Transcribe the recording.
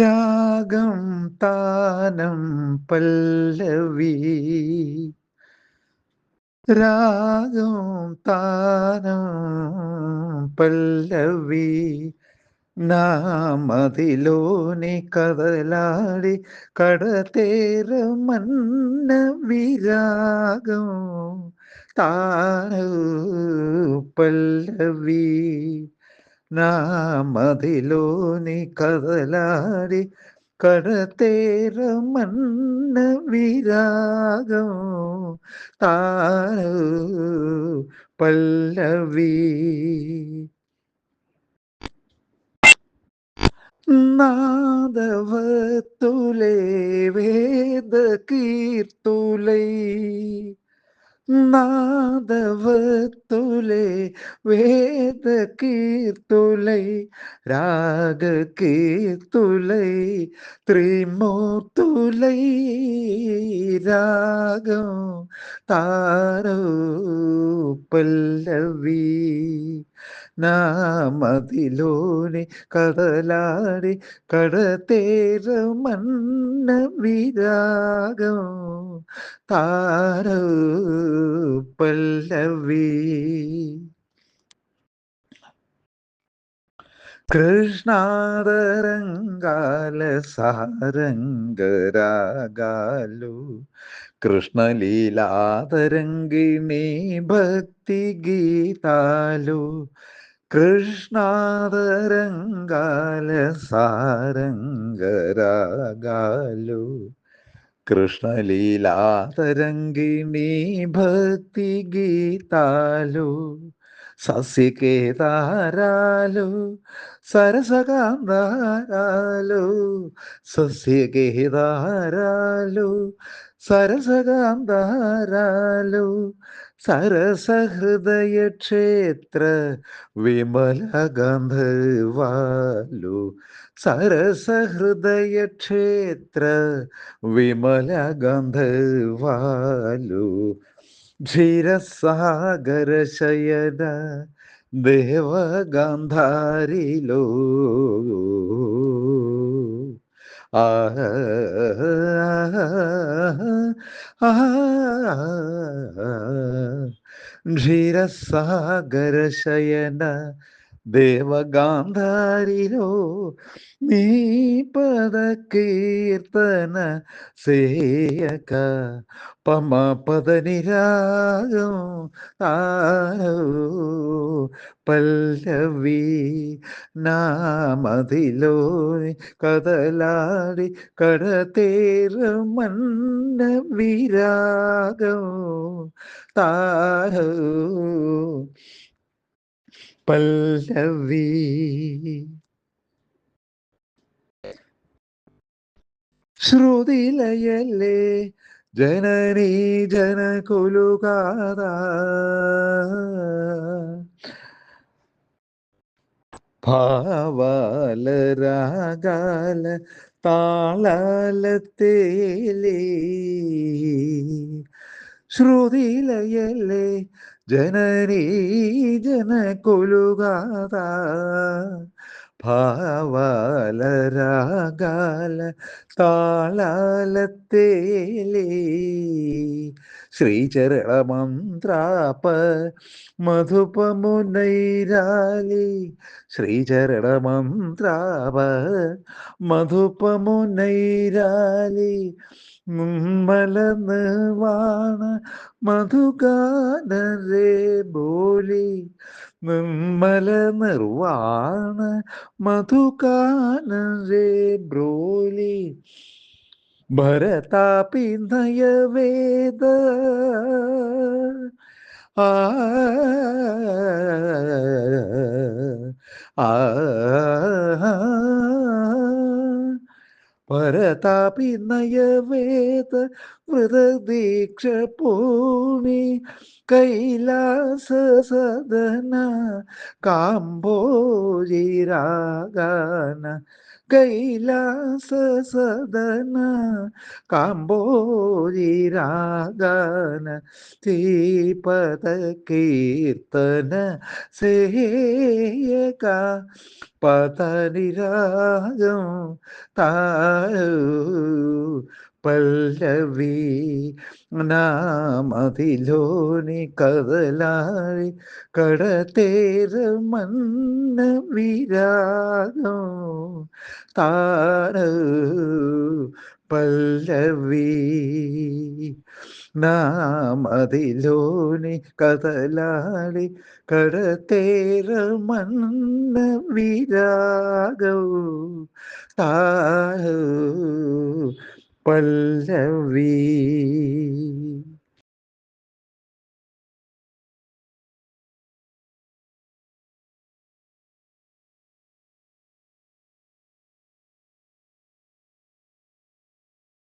രാഗം താനം പല്ലവി. രാഗം താനം പല്ലവി. നാമതിലോനി കതലാടി കടതേര മന്ന വിരാഗം താന പല്ലവി. നാമതിലോനി കതലാടി കടതേര മന്ന വിരാഗം. താനു പല്ലവി. നാദവത്തുലേ വേദ കീർത്തുലൈ നാദവത്തുലേ വേദ കീർത്തുലൈ രാഗ കീർത്തുലൈ ത്രിമൂർത്തുലൈ രാഗം താരോ പല്ലവി നാമതിലോനി കടലാടി കടതേര മണ്ണ വിരാഗം താര പല്ലവി കൃഷ്ണാതരംഗാല സാരംഗരാഗാലു കൃഷ്ണലീലാതരംഗിണി ഭക്തി ഗീതാലു കൃഷ്ണാതരംഗാല സാരംഗരാഗാലു കൃഷ്ണലീലാതരംഗിണി ഭക്തി ഗീതാലു സസ്യകേതാരാലു. സരസകാന്താരാലു. സസ്യകേതാരാലു. സരസകാന്താരാലു. സരസഹൃദയക്ഷേത്ര വിമലഗന്ധർവാലു സരസഹൃദയക്ഷേത്ര വിമലഗന്ധർവാലു ക്ഷീരസാഗരശയന ദേവഗാന്ധാരിലോ ആ ആ ആ ക്ഷീരസാഗരശയന ദേവഗാന്ധാരിലോ നീ പദകീർത്തന സേയക പമ നിരാഗം ആരോ പല്ലവി നാമതിലോ കതലാടി കടത്തേറ മണ്ണ വിരാഗോ താഹോ പല്ലവി. ശ്രുതിലയല്ലേ ജനനീ ജനകുലുകാത. ഭാവാലരാഗാല താളാലത്തേലേ. ശ്രുതിലയല്ലേ ജനനീ ജനകുലുകാത. ഭാവാലരാഗാല താളാലത്തേലേ. ശ്രീചരണമന്ത്രാപ മധുപമുനൈരാലി. ശ്രീചരണമന്ത്രാപ മധുപമുനൈരാലി മുമ്മല നിർവാണ മധുഗാനരേ ബോലി നിർമ്മല നിർവാണ മധുഗാനരേ ബ്രോലി ഭരതാപി നയവേദ ആ ആ പരതാപി നയവേദ വൃതദീക്ഷ പൂമി കൈലാസ സദന കാംബോജിരാഗാന ಕೈಲಾಸ ಸದನ ಕಾಂಬೋಜಿ ರಾಗನ ಶ್ರೀಪದ ಕೀರ್ತನ ಸೇಯಕ ಪತರಿ ರಾಗ ತಾಳು പല്ലവി നാമതിലോനി കതലാഴി കടതേര മന്ന വിരാഗം താന പല്ലവി നാമതിലോനി കതലാളി കടത്തേര മന്ന വിരാഗം താന പല്ലവി